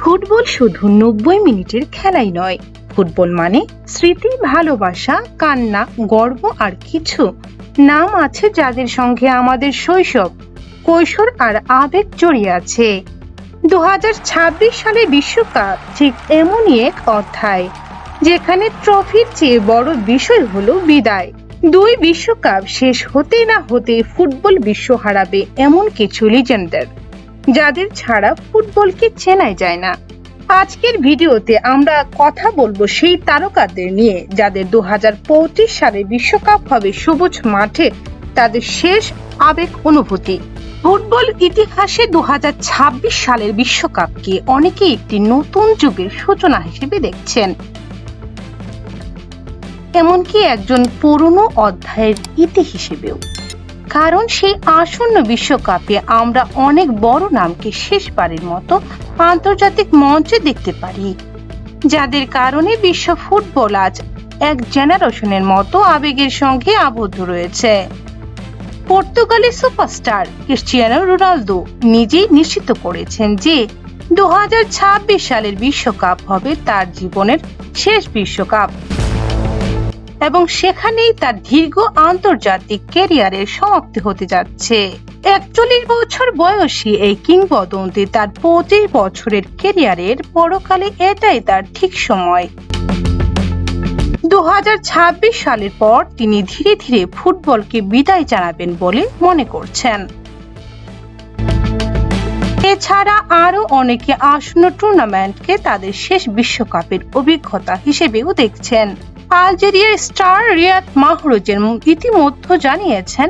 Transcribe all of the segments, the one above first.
Football শুধু নব্বই মিনিটের খেলাই নয়। ফুটবল মানে স্মৃতি, ভালোবাসা, কান্না, গর্ব আর কিছু। নাম আছে যাদের সঙ্গে আমাদের শৈশব, কৈশোর আর আবেগ জড়িয়ে আছে। দু হাজার ছাব্বিশ সালে বিশ্বকাপ ঠিক এমনই এক অধ্যায়, যেখানে ট্রফির চেয়ে বড় বিষয় হলো বিদায়। দুই বিশ্বকাপ শেষ হতে না হতে ফুটবল বিশ্ব হারাবে এমন কিছু লিজেন্ডার যাদের ছাড়া ফুটবলকে চেনাই যায় না। আজকের ভিডিওতে আমরা কথা বলব সেই তারকাদের নিয়ে, যাদের দু সালে বিশ্বকাপ হবে সবুজ মাঠে তাদের শেষ আবেগ অনুভূতি। ফুটবল ইতিহাসে দু হাজার ছাব্বিশ সালের বিশ্বকাপকে অনেকেই একটি নতুন যুগের সূচনা হিসেবে দেখছেন। এমনকি একজন পুরনো অধ্যায়ের ইতি হিসেবেও। কারণ সেই আসন্ন বিশ্বকাপে আমরা অনেক বড় নামকে শেষবারের মতো আন্তর্জাতিক মঞ্চে দেখতে পারি। যাদের কারণে বিশ্ব ফুটবল আজ এক জেনারেশনের মতো আবেগের সঙ্গে আবদ্ধ রয়েছে। পর্তুগালি সুপারস্টার ক্রিশ্চিয়ানো রোনালদো নিজেই নিশ্চিত করেছেন যে দু হাজার ছাব্বিশ সালের বিশ্বকাপ হবে তার জীবনের শেষ বিশ্বকাপ। এবং সেখানেই তার দীর্ঘ আন্তর্জাতিক ক্যারিয়ারের সমাপ্তি হতে যাচ্ছে। একচল্লিশ বছর বয়সী এই কিংবদন্তি তার পঁচিশ বছরের ক্যারিয়ারের পরকালে এটাই তার ঠিক সময়। দু হাজার ছাব্বিশ সালের পর তিনি ধীরে ধীরে ফুটবলকে বিদায় জানাবেন বলে মনে করছেন। এছাড়া আরও অনেকে আসন্ন টুর্নামেন্টকে তাদের শেষ বিশ্বকাপের অভিজ্ঞতা হিসেবেও দেখছেন। আলজেরিয়ার স্টার রিয়াদ মাহরুজের ইতিমধ্যে জানিয়েছেন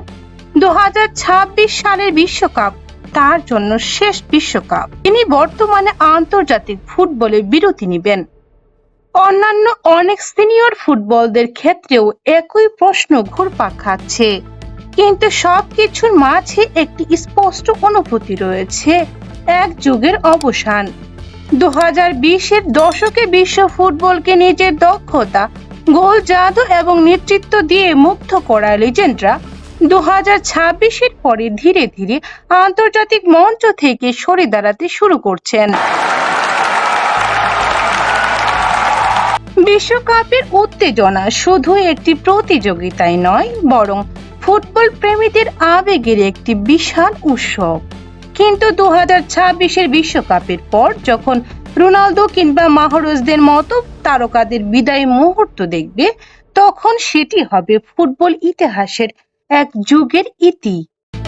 দু হাজার ছাব্বিশ সালের বিশ্বকাপ তার জন্য শেষ বিশ্বকাপ। তিনি বর্তমানে আন্তর্জাতিক ফুটবলে বিরতি নেবেন। অন্যান্য অনেক সিনিয়র ফুটবলদের ক্ষেত্রেও একই প্রশ্ন ঘুরপাক খাচ্ছে। কিন্তু সবকিছুর মাঝে একটি স্পষ্ট অনুভূতি রয়েছে, এক যুগের অবসান। দু হাজার বিশের দশকে বিশ্ব ফুটবলকে নিজের দক্ষতা গোল জাদু এবং নেতৃত্ব দিয়ে মুগ্ধ করা লিজেন্ডরা দু হাজার ছাব্বিশের পরে ধীরে ধীরে আন্তর্জাতিক মঞ্চ থেকে সরে দাঁড়াতে শুরু করছেন। বিশ্বকাপের উত্তেজনা শুধু একটি প্রতিযোগিতাই নয়, বরং ফুটবল প্রেমীদের আবেগের একটি বিশাল উৎসব। কিন্তু দু হাজার বিশ্বকাপের পর যখন রোনালদো কিংবা মাহরুজদের মতো তারকাদের বিদায় মুহূর্ত দেখবে, তখন সেটি হবে ফুটবল ইতিহাসের এক যুগের ইতি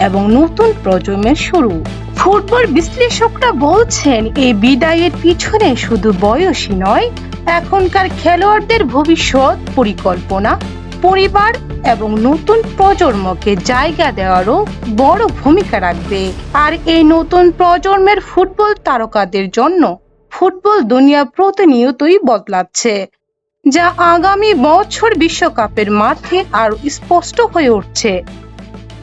এবং নতুন প্রজন্মের শুরু। ফুটবল বিশ্লেষকরা বলছেন এই বিদায়ের পিছনে শুধু বয়সই নয়, এখনকার খেলোয়াড়দের ভবিষ্যৎ পরিকল্পনা, পরিবার এবং নতুন প্রজন্মকে জায়গা দেওয়ারও বড় ভূমিকা রাখবে। আর এই নতুন প্রজন্মের ফুটবল তারকাদের জন্য ফুটবল দুনিয়া প্রতিনিয়তই বদলাচ্ছে, যা আগামী বছর বিশ্বকাপের মাঠে আরও স্পষ্ট হয়ে উঠছে।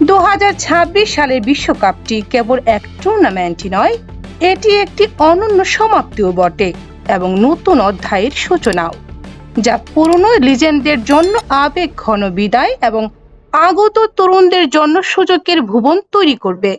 দু হাজার ছাব্বিশ সালের বিশ্বকাপটি কেবল এক টুর্নামেন্টই নয়, এটি একটি অনন্য সমাপ্তিও বটে এবং নতুন অধ্যায়ের সূচনাও, যা পুরনো লিজেন্ডদের জন্য আবেগ, ঘন বিদায় এবং আগত তরুণদের জন্য সুযোগের ভুবন তৈরি করবে।